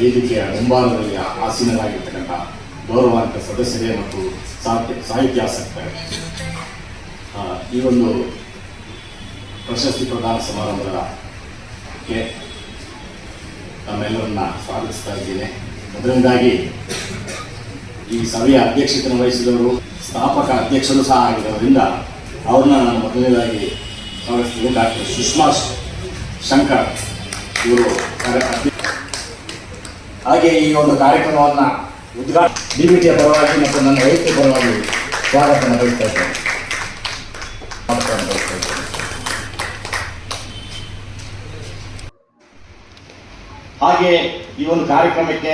ಮುಂಭಾಗದಲ್ಲಿ ಆಸೀನರಾಗಿರ್ತಕ್ಕಂಥ ಗೌರವಾನ್ವಿತ ಸದಸ್ಯರೇ ಮತ್ತು ಸಾಹಿತ್ಯ ಸಾಹಿತ್ಯಾಸಕ್ತರೇ ಈ ಒಂದು ಪ್ರಶಸ್ತಿ ಪ್ರದಾನ ಸಮಾರಂಭಕ್ಕೆ ತಮ್ಮೆಲ್ಲರನ್ನ ಸ್ವಾಗತಿಸ್ತಾ ಇದ್ದೇನೆ. ಅದರಿಂದಾಗಿ ಈ ಸಭೆಯ ಅಧ್ಯಕ್ಷತೆಯನ್ನು ವಹಿಸಿದವರು, ಸ್ಥಾಪಕ ಅಧ್ಯಕ್ಷರು ಸಹ ಆಗಿರೋದ್ರಿಂದ ಅವ್ರನ್ನ ನಾನು ಮೊದಲನೇದಾಗಿ ಸ್ವಾಗತಿಸ್ತೀನಿ. ಡಾಕ್ಟರ್ ಸುಷ್ಮಾ ಶಂಕರ್ ಇವರು ಹಾಗೆ ಈ ಒಂದು ಕಾರ್ಯಕ್ರಮವನ್ನು ಉದ್ಘಾಟ ಡಿ ಪರವಾಗಿ ಮತ್ತು ನನ್ನ ವೈಯಕ್ತಿಕ ಪರವಾಗಿ ಸ್ವಾಗತವನ್ನು ಬಯಸ್ತಾ ಇದ್ದೇನೆ. ಹಾಗೆ ಈ ಒಂದು ಕಾರ್ಯಕ್ರಮಕ್ಕೆ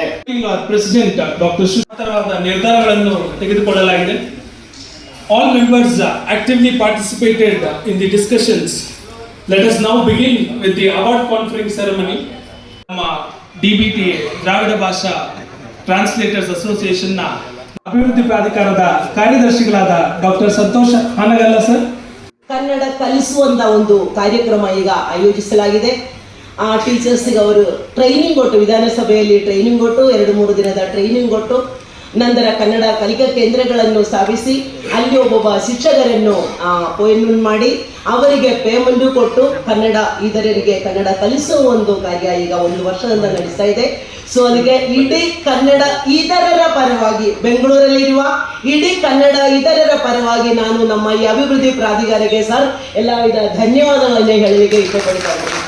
ಪ್ರೆಸಿಡೆಂಟ್ ಡಾಕ್ಟರ್ ಸುಮಾತರವಾದ ನಿರ್ಧಾರಗಳನ್ನು ತೆಗೆದುಕೊಳ್ಳಲಾಗಿದೆ. All members actively participated in the discussions let us now begin with the award conference ceremony ನಮ್ಮ D B Dravida Bhasha translators ಅಸೋಸಿಯೇಷನ್ನ ಅಭಿವೃದ್ಧಿ ಪ್ರಾಧಿಕಾರದ ಕಾರ್ಯದರ್ಶಿಗಳಾದ ಡಾಕ್ಟರ್ ಸಂತೋಷ್ ಹಾನಗಲ್ಲ ಸರ್. ಕನ್ನಡ ಕಲಿಸುವಂತ ಒಂದು ಕಾರ್ಯಕ್ರಮ ಈಗ ಆಯೋಜಿಸಲಾಗಿದೆ. ಆ ಟೀಚರ್ಸ್ಗೆ ಅವರು ಟ್ರೈನಿಂಗ್ ಕೊಟ್ಟು, ವಿಧಾನಸಭೆಯಲ್ಲಿ ಟ್ರೈನಿಂಗ್ ಕೊಟ್ಟು, ಎರಡು ಮೂರು ದಿನದ ಟ್ರೈನಿಂಗ್ ಕೊಟ್ಟು ನಂತರ ಕನ್ನಡ ಕಲಿಕಾ ಕೇಂದ್ರಗಳನ್ನು ಸ್ಥಾಪಿಸಿ, ಅಲ್ಲಿ ಒಬ್ಬೊಬ್ಬ ಶಿಕ್ಷಕರನ್ನು ಅಪಾಯಿಂಟ್ಮೆಂಟ್ ಮಾಡಿ, ಅವರಿಗೆ ಪೇಮೆಂಟ್ ಕೊಟ್ಟು ಕನ್ನಡ ಇದರರಿಗೆ ಕನ್ನಡ ಕಲಿಸುವ ಒಂದು ಕಾರ್ಯ ಈಗ ಒಂದು ವರ್ಷದಿಂದ ನಡೆಸ್ತಾ ಇದೆ. ಸೊ ಅದಕ್ಕೆ ಇಡೀ ಕನ್ನಡ ಇತರರ ಪರವಾಗಿ ಬೆಂಗಳೂರಲ್ಲಿರುವ ಇಡೀ ಕನ್ನಡ ಇತರರ ಪರವಾಗಿ ನಾನು ನಮ್ಮ ಈ ಅಭಿವೃದ್ಧಿ ಪ್ರಾಧಿಕಾರಕ್ಕೆ ಸರ್ ಎಲ್ಲ ವಿಧ ಧನ್ಯವಾದಗಳನ್ನು ಹೇಳಲಿಕ್ಕೆ ಇಷ್ಟಪಡ್ತಾ ಇದ್ದೀನಿ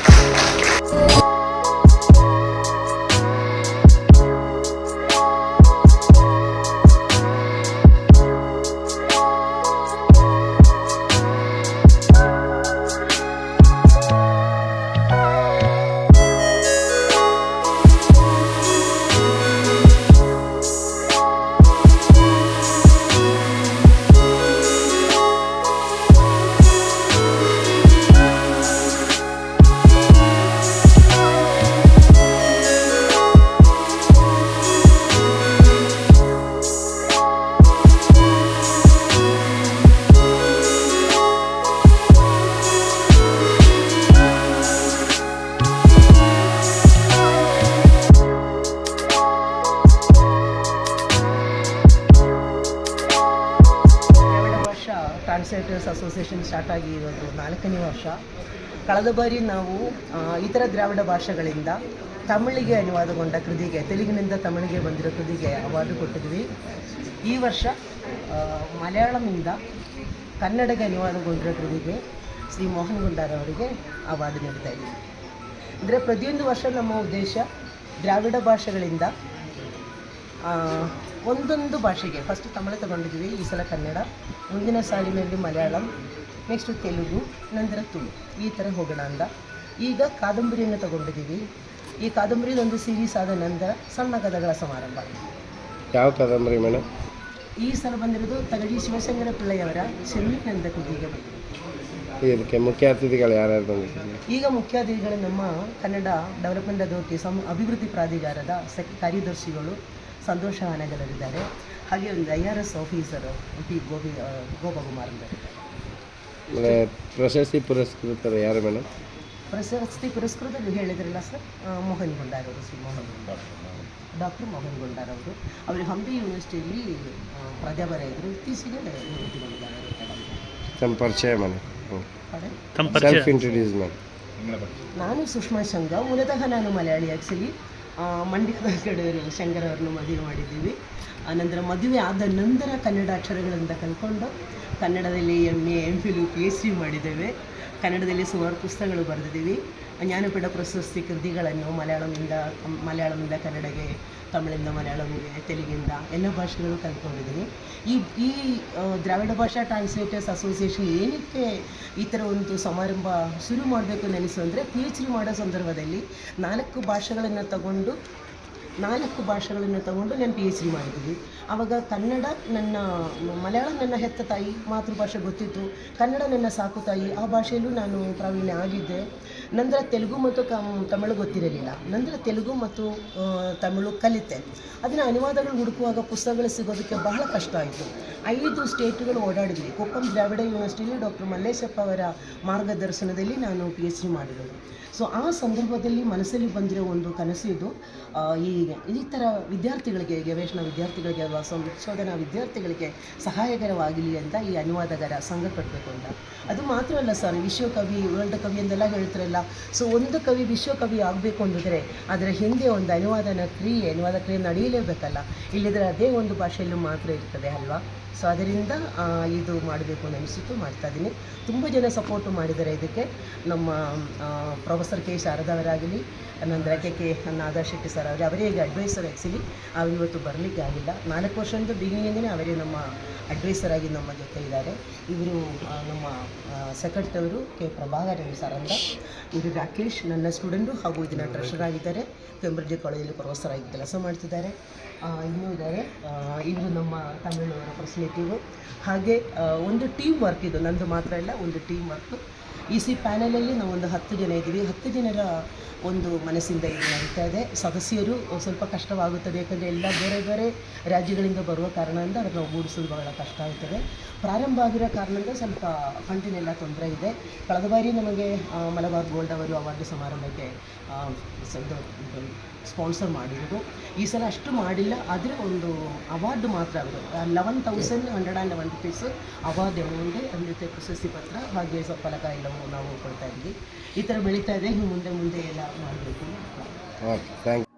ಟ್ರಾನ್ಸ್ಲೇಟರ್ಸ್ ಅಸೋಸಿಯೇಷನ್ ಸ್ಟಾರ್ಟ್ ಆಗಿ ಇರೋದು ನಾಲ್ಕನೇ ವರ್ಷ. ಕಳೆದ ಬಾರಿ ನಾವು ಇತರ ದ್ರಾವಿಡ ಭಾಷೆಗಳಿಂದ ತಮಿಳಿಗೆ ಅನುವಾದಗೊಂಡ ಕೃತಿಗೆ, ತೆಲುಗಿನಿಂದ ತಮಿಳಿಗೆ ಬಂದಿರೋ ಕೃತಿಗೆ ಅವಾರ್ಡು ಕೊಟ್ಟಿದ್ವಿ. ಈ ವರ್ಷ ಮಲಯಾಳಮಿಂದ ಕನ್ನಡಕ್ಕೆ ಅನುವಾದಗೊಂಡಿರೋ ಕೃತಿಗೆ ಶ್ರೀ ಮೋಹನ್ ಗುಂಡಾರವರಿಗೆ ಅವಾರ್ಡು ನೀಡ್ತಾ ಇದ್ದೀವಿ ಅಂದರೆ ಪ್ರತಿಯೊಂದು ವರ್ಷ ನಮ್ಮ ಉದ್ದೇಶ ದ್ರಾವಿಡ ಭಾಷೆಗಳಿಂದ ಒಂದೊಂದು ಭಾಷೆಗೆ. ಫಸ್ಟ್ ತಮಿಳು ತಗೊಂಡಿದ್ದೀವಿ ಈ ಸಲ ಕನ್ನಡ ಮುಂದಿನ ಸಾಲಿನಲ್ಲಿ ಮಲಯಾಳಂ ನೆಕ್ಸ್ಟು ತೆಲುಗು ನಂತರ ತುಳು. ಈ ಥರ ಹೋಗೋಣ ಅಂದ. ಈಗ ಕಾದಂಬರಿಯನ್ನು ತಗೊಂಡಿದ್ದೀವಿ. ಈ ಕಾದಂಬರಿ ಒಂದು ಸೀರೀಸ್ ಆದ ನಂತರ ಸಣ್ಣ ಕಥೆಗಳ ಸಮಾರಂಭ. ಯಾವ ಕಾದಂಬರಿ ಮೇಡಮ್ ಈ ಸಲ ಬಂದಿರೋದು ತಗಡಿ ಶಿವಶಂಕರ ಪಿಳ್ಳೆಯವರ ಶರ್ಮಿಕನಂದ ಕುದಿಗೆ ಬಂದಿದೆ ಇದಕ್ಕೆ ಮುಖ್ಯ ಅತಿಥಿಗಳು ಯಾರ್ಯಾರು ಬಂದಿದ್ದಾರೆ? ಈಗ ಮುಖ್ಯ ಅತಿಥಿಗಳು ನಮ್ಮ ಕನ್ನಡ ಡೆವಲಪ್ಮೆಂಟ್ ಅಥಾರಿಟಿ ಸಮ ಅಭಿವೃದ್ಧಿ ಪ್ರಾಧಿಕಾರದ ಸೆಕ್ ಕಾರ್ಯದರ್ಶಿಗಳು ಸಂತೋಷ ಆನೆಗಳರಿದ್ದಾರೆ ಹಾಗೆ ಒಂದು I R S officer P Gopi Gopakumar ಇದ್ದಾರೆ. ಆಮೇಲೆ ಪ್ರಶಸ್ತಿ ಪುರಸ್ಕೃತರು ಯಾರು ಮೇಡಮ್? ಪ್ರಶಸ್ತಿ ಪುರಸ್ಕೃತರು ಹೇಳಿದ್ರಲ್ಲ ಸರ್ ಮೋಹನ್ ಗುಂಡಾರ್ ಅವರು ಶ್ರೀ ಮೋಹನ್ ಡಾಕ್ಟರ್ ಮೋಹನ್ ಗುಂಡಾರ್ ಅವರು. ಅವರು ಹಂಪಿ ಯೂನಿವರ್ಸಿಟಿಯಲ್ಲಿ ಪ್ರಾಧ್ಯಾಪಕ ಇದ್ದರು. ಇತ್ತೀಚೆಗೆ ನಿವೃತ್ತಿಗೊಂಡಿದ್ದಾರೆ ತಮ್ಮ ಪರಿಚಯ ಮೇಡಮ್ ನಾನು ಸುಷ್ಮಾ ಶಂಗ ಮೂಲತಃ ನಾನು ಮಲಯಾಳಿ ಆ್ಯಕ್ಚುಲಿ ಮಂಡ್ಯದ ಕಡೆಯವರು ಶಂಕರ್ ಅವ್ರನ್ನ ಮದುವೆ ಮಾಡಿದ್ದೀವಿ. ಆನಂತರ ಮದುವೆ ಆದ ನಂತರ ಕನ್ನಡ ಅಕ್ಷರಗಳಿಂದ ಕಲ್ತ್ಕೊಂಡು ಕನ್ನಡದಲ್ಲಿ M A M Phil, P H D ಮಾಡಿದ್ದೇವೆ. ಕನ್ನಡದಲ್ಲಿ ಸುಮಾರು ಪುಸ್ತಕಗಳು ಬರೆದಿದ್ದೀವಿ. ಜ್ಞಾನಪೀಠ ಪ್ರಶಸ್ತಿ ಕೃತಿಗಳನ್ನು ಮಲಯಾಳಮಿಂದ ಮಲಯಾಳಮಿಂದ ಕನ್ನಡಗೆ, ತಮಿಳಿಂದ ಮಲಯಾಳಂಗೆ, ತೆಲುಗಿಂದ ಎಲ್ಲ ಭಾಷೆಗಳು ಕಲ್ತ್ಕೊಂಡಿದ್ದೀನಿ. ಈ ಈ ದ್ರಾವಿಡ ಭಾಷಾ ಟ್ರಾನ್ಸ್ಲೇಟರ್ಸ್ ಅಸೋಸಿಯೇಷನ್ ಏನಕ್ಕೆ ಈ ಥರ ಒಂದು ಸಮಾರಂಭ ಶುರು ಮಾಡಬೇಕು ನೆನೆಸು ಅಂದರೆ ಪಿ ಎಚ್ ಡಿ ಮಾಡೋ ಸಂದರ್ಭದಲ್ಲಿ ನಾಲ್ಕು ಭಾಷೆಗಳನ್ನು ತಗೊಂಡು, ನಾಲ್ಕು ಭಾಷೆಗಳನ್ನು ತಗೊಂಡು ನಾನು ಪಿ ಎಚ್ ಡಿ ಮಾಡಿದ್ದೀವಿ ಆವಾಗ ಕನ್ನಡ ನನ್ನ, ಮಲಯಾಳ ನನ್ನ ಹೆತ್ತ ತಾಯಿ, ಮಾತೃಭಾಷೆ ಗೊತ್ತಿತ್ತು. ಕನ್ನಡ ನನ್ನ ಸಾಕು ತಾಯಿ, ಆ ಭಾಷೆಯಲ್ಲೂ ನಾನು ಪ್ರಾವೀಣ್ಯ ಆಗಿದ್ದೆ. ನಂತರ ತೆಲುಗು ಮತ್ತು ಕಮ್ ತಮಿಳು ಗೊತ್ತಿರಲಿಲ್ಲ. ನಂತರ ತೆಲುಗು ಮತ್ತು ತಮಿಳು ಕಲಿತೆ. ಅದನ್ನು ಅನುವಾದಗಳು ಹುಡುಕುವಾಗ ಪುಸ್ತಕಗಳು ಸಿಗೋದಕ್ಕೆ ಬಹಳ ಕಷ್ಟ ಆಯಿತು. ಐದು ಸ್ಟೇಟ್ಗಳು ಓಡಾಡಿದ್ವಿ. ಕೊಪ್ಪಂ ದ್ರಾವಿಡ ಯೂನಿವರ್ಸಿಟಿಯಲ್ಲಿ ಡಾಕ್ಟರ್ ಮಲ್ಲೇಶಪ್ಪ ಅವರ ಮಾರ್ಗದರ್ಶನದಲ್ಲಿ ನಾನು ಪಿ ಎಚ್ ಡಿ ಮಾಡಿರೋದು. ಸೊ ಆ ಸಂದರ್ಭದಲ್ಲಿ ಮನಸ್ಸಲ್ಲಿ ಬಂದಿರೋ ಒಂದು ಕನಸು ಇದು. ಈ ಈ ಥರ ವಿದ್ಯಾರ್ಥಿಗಳಿಗೆ, ಗವೇಷಣಾ ವಿದ್ಯಾರ್ಥಿಗಳಿಗೆ ಸಂಶೋಧನಾ ವಿದ್ಯಾರ್ಥಿಗಳಿಗೆ ಸಹಾಯಕರವಾಗಲಿ ಅಂತ ಈ ಅನುವಾದಗಾರ ಸಂಘ ಕಟ್ಟಬೇಕು ಅಂತ. ಅದು ಮಾತ್ರ ಅಲ್ಲ ಸರ್ ವಿಶ್ವಕವಿ ವರ್ಲ್ಡ್ ಕವಿ ಅಂತೆಲ್ಲ ಹೇಳ್ತಾರಲ್ಲ. ಸೊ ಒಂದು ಕವಿ ವಿಶ್ವಕವಿ ಆಗಬೇಕು ಅಂದಿದ್ರೆ ಅದರ ಹಿಂದೆ ಒಂದು ಅನುವಾದನ ಕ್ರಿಯೆ, ಅನುವಾದ ಕ್ರಿಯೆ ನಡೆಯಲೇಬೇಕಲ್ಲ. ಇಲ್ಲಿದ್ರೆ ಅದೇ ಒಂದು ಭಾಷೆಯಲ್ಲೂ ಮಾತ್ರ ಇರ್ತದೆ ಅಲ್ವಾ? ಸೊ ಅದರಿಂದ ಇದು ಮಾಡಬೇಕು ಅಂತ ಅನಿಸಿತು ಮಾಡ್ತಾಯಿದ್ದೀನಿ ತುಂಬ ಜನ ಸಪೋರ್ಟು ಮಾಡಿದ್ದಾರೆ ಇದಕ್ಕೆ. ನಮ್ಮ ಪ್ರೊಫೆಸರ್ ಕೆ ಶಾರದವರಾಗಲಿ ನಂತರ K K Adar Shetty sir ಅವರೇ ಅವರೇ ಈಗ ಅಡ್ವೈಸರ್ ಆ್ಯಕ್ಚುಲಿ ಅವ್ರು ಇವತ್ತು ಬರಲಿಕ್ಕೆ ಆಗಿಲ್ಲ. ನಾಲ್ಕು ವರ್ಷದಿಂದ ಬಿಗಿನಿಂದನೇ ಅವರೇ ನಮ್ಮ ಅಡ್ವೈಸರ್ ಆಗಿ ನಮ್ಮ ಜೊತೆ ಇದ್ದಾರೆ. ಇವರು ನಮ್ಮ ಸೆಕ್ರೆಟರಿಯವರು ಕೆ ಪ್ರಭಾಕರ್ ಸರ್ ಅಂತ. ಇವರು ರಾಕೇಶ್ ನನ್ನ ಸ್ಟೂಡೆಂಟು ಹಾಗೂ ಇದನ್ನು ಟ್ರೆಷರ್ ಆಗಿದ್ದಾರೆ. ಕೆಂಬ್ರಿಡ್ಜ್ ಕಾಲೇಜಲ್ಲಿ ಪ್ರೊಫೆಸರ್ ಆಗಿ ಕೆಲಸ ಮಾಡ್ತಿದ್ದಾರೆ. ಇನ್ನೂ ಇದ್ದಾರೆ ಇದು ನಮ್ಮ ತಮಿಳುವರ ರೆಪ್ರೆಸೆಂಟೇಟಿವ್ ಹಾಗೆ ಒಂದು ಟೀಮ್ ವರ್ಕ್ ಇದು. ನಂದು ಮಾತ್ರ ಇಲ್ಲ ಒಂದು ಟೀಮ್ ವರ್ಕ್ ಈ ಸಿ ಪ್ಯಾನಲಲ್ಲಿ ನಾವು ಒಂದು ಹತ್ತು ಜನ ಇದ್ದೀವಿ. ಹತ್ತು ಜನರ ಒಂದು ಮನಸ್ಸಿಂದ ಇದು ನಡೀತಾ ಇದೆ. ಸದಸ್ಯರು ಸ್ವಲ್ಪ ಕಷ್ಟವಾಗುತ್ತದೆ. ಯಾಕಂದರೆ ಎಲ್ಲ ಬೇರೆ ಬೇರೆ ರಾಜ್ಯಗಳಿಂದ ಬರುವ ಕಾರಣದಿಂದ ಅದನ್ನು ಒಗ್ಗೂಡಿಸೋದು ಬಹಳ ಕಷ್ಟ ಆಗ್ತದೆ. ಪ್ರಾರಂಭ ಆಗಿರೋ ಕಾರಣದಿಂದ ಸ್ವಲ್ಪ ಫಂಡಿನೆಲ್ಲ ತೊಂದರೆ ಇದೆ. ಕಳೆದ ಬಾರಿ ನಮಗೆ ಮಲಬಾರ್ ಗೋಲ್ಡ್ ಅವರು ಅವಾರ್ಡ್ ಸಮಾರಂಭಕ್ಕೆ ಸ್ಪಾನ್ಸರ್ ಮಾಡಿರೋದು. ಈ ಸಲ ಅಷ್ಟು ಮಾಡಿಲ್ಲ, ಆದರೆ ಒಂದು ಅವಾರ್ಡ್ ಮಾತ್ರ ಅವರು eleven thousand hundred and eleven rupees award ಎಮೌಂಟೇ ಅದಕ್ಕೆ ಪ್ರಶಸ್ತಿ ಪತ್ರ ಹಾಗೆ ಸ್ವಲ್ಪ ಫಲಕ ಎಲ್ಲವೂ ನಾವು ಕೊಡ್ತಾ ಇದ್ವಿ ಈ ಥರ ಬೆಳೀತಾ ಇದೆ ಮುಂದೆ ಮುಂದೆ ಎಲ್ಲ ಮಾಡಬೇಕು. Okay thank